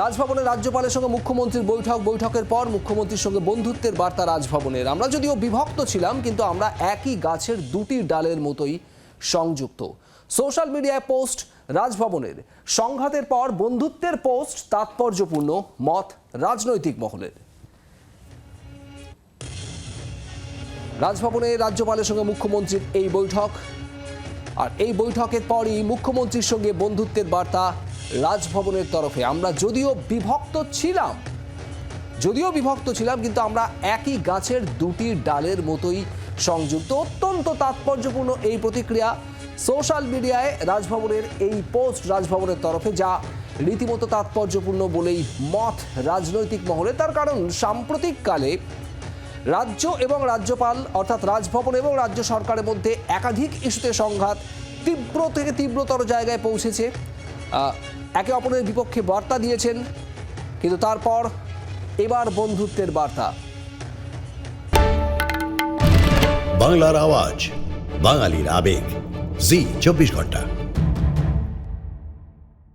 রাজভবনে রাজ্যপালের সঙ্গে মুখ্যমন্ত্রীর বৈঠক, বৈঠকের পর মুখ্যমন্ত্রীর সঙ্গে বন্ধুত্বের বার্তা রাজভবনের। আমরা যদিও বিভক্ত ছিলাম, কিন্তু আমরা একই গাছের দুটি ডালের মতোই সংযুক্ত। সোশ্যাল মিডিয়ায় পোস্ট রাজভবনের। সংঘাতের পর বন্ধুত্বের পোস্ট তাৎপর্যপূর্ণ, মত রাজনৈতিক মহলের। রাজভবনে রাজ্যপালের সঙ্গে মুখ্যমন্ত্রীর এই বৈঠক। আর এই বৈঠকের পরই মুখ্যমন্ত্রীর সঙ্গে বন্ধুত্বের বার্তা রাজভবনের তরফে। আমরা যদিও বিভক্ত ছিলাম, যদিও বিভক্ত ছিলাম, কিন্তু আমরা একই গাছের দুটি ডালের মতোই সংযুক্ত। অত্যন্ত তাৎপর্যপূর্ণ এই প্রতিক্রিয়া সোশ্যাল মিডিয়ায় রাজভবনের এই পোস্ট রাজভবনের তরফে, যা রীতিমতো তাৎপর্যপূর্ণ বলেই মত রাজনৈতিক মহলে। তার কারণ, সাম্প্রতিককালে রাজ্য এবং রাজ্যপাল, অর্থাৎ রাজভবন এবং রাজ্য সরকারের মধ্যে একাধিক ইস্যুতে সংঘাত তীব্র থেকে তীব্রতর জায়গায় পৌঁছেছে। একে অপরের বিপক্ষে বার্তা দিয়েছেন, কিন্তু তারপর এবার বন্ধুত্বের বার্তা। বাংলার আওয়াজ, বাঙালির আবেগ, জি, চব্বিশ ঘণ্টা।